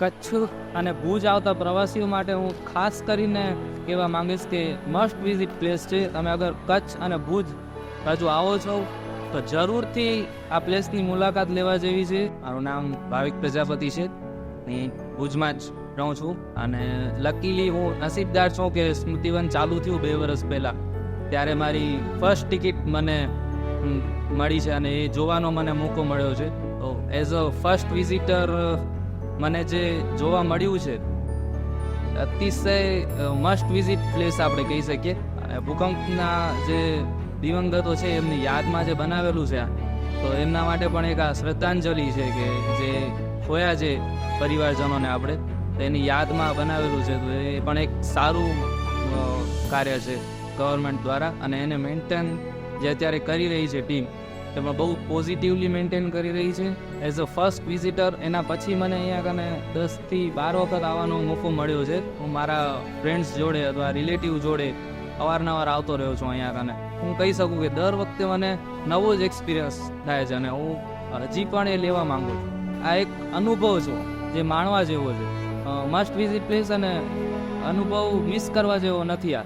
કચ્છ અને ભુજ આવતા પ્રવાસીઓ માટે હું ખાસ કરીને કહેવા માંગીશ કે મસ્ટ વિઝિટ પ્લેસ છે. તમે અગર કચ્છ અને ભુજ બાજુ આવો છો, તો જરૂરથી આ પ્લેસની મુલાકાત લેવા જેવી છે. મારું નામ ભાવિક પ્રજાપતિ છે. હું ભુજમાં જ રહું છું અને લકીલી હું નસીબદાર છું કે સ્મૃતિવન ચાલુ થયું બે વર્ષ પહેલાં. ત્યારે મારી ફર્સ્ટ ટિકિટ મને મળી છે અને એ જોવાનો મને મોકો મળ્યો છે. તો એઝ અ ફર્સ્ટ વિઝિટર મને જે જોવા મળ્યું છે, અતિશય મસ્ટ વિઝિટ પ્લેસ આપણે કહી શકીએ. ભૂકંપના જે દિવંગતો છે, એમની યાદમાં જે બનાવેલું છે તો એમના માટે પણ એક આ શ્રદ્ધાંજલિ છે કે જે ખોયા છે પરિવારજનોને આપણે, તો એની યાદમાં બનાવેલું છે, તો એ પણ એક સારું કાર્ય છે ગવર્મેન્ટ દ્વારા. અને એને મેન્ટેન જે અત્યારે કરી રહી છે ટીમ એમાં બહુ પોઝિટિવલી મેન્ટેન કરી રહી છે. એઝ અ ફર્સ્ટ વિઝિટર એના પછી મને અહીંયા કને દસથી બાર વખત આવવાનો મોકો મળ્યો છે. હું મારા ફ્રેન્ડ્સ જોડે અથવા રિલેટિવ જોડે અવારનવાર આવતો રહ્યો છું અહીંયા કને. હું કહી શકું કે દર વખતે મને નવો જ એક્સપિરિયન્સ થાય છે અને હું હજી પણ એ લેવા માંગુ છું. આ એક અનુભવ છે, જે માણવા જેવો છે. મસ્ટ વિઝિટ પ્લેસ અને અનુભવ મિસ કરવા જેવો નથી આ.